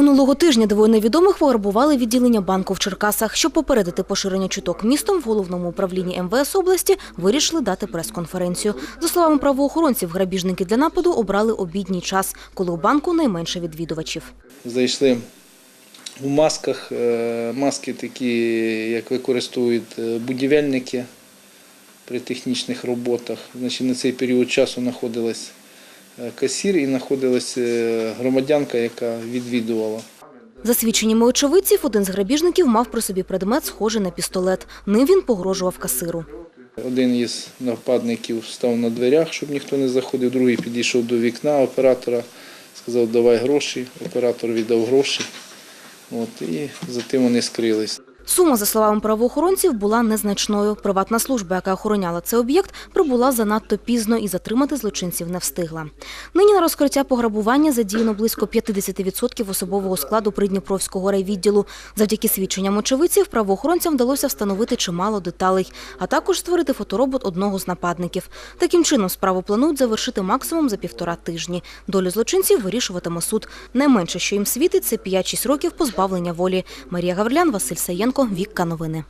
Минулого тижня двоє невідомих пограбували відділення банку в Черкасах. Щоб попередити поширення чуток містом, в головному управлінні МВС області вирішили дати прес-конференцію. За словами правоохоронців, грабіжники для нападу обрали обідній час, коли у банку найменше відвідувачів. Зайшли у масках, е, маски такі, як використовують е, будівельники при технічних роботах. Значить, на цей період часу знаходилась касір і знаходилась е, громадянка, яка відвідувала. За свідченнями очевидців, один з грабіжників мав при собі предмет, схожий на пістолет. Ним він погрожував касиру. Один із нападників став на дверях, щоб ніхто не заходив, другий підійшов до вікна оператора, сказав, давай гроші. Оператор віддав гроші. От, і затим вони скрились. Сума, за словами правоохоронців, була незначною. Приватна служба, яка охороняла цей об'єкт, прибула занадто пізно і затримати злочинців не встигла. Нині на розкриття пограбування задіяно близько 50% особового складу Придніпровського райвідділу. Завдяки свідченням очевидців правоохоронцям вдалося встановити чимало деталей, а також створити фоторобот одного з нападників. Таким чином справу планують завершити максимум за півтора тижні. Долю злочинців вирішуватиме суд. Найменше, що їм світить, це 5-6 років позбавлення волі. Марія Гаврилян, Василь Саєнко, Вікка Новини.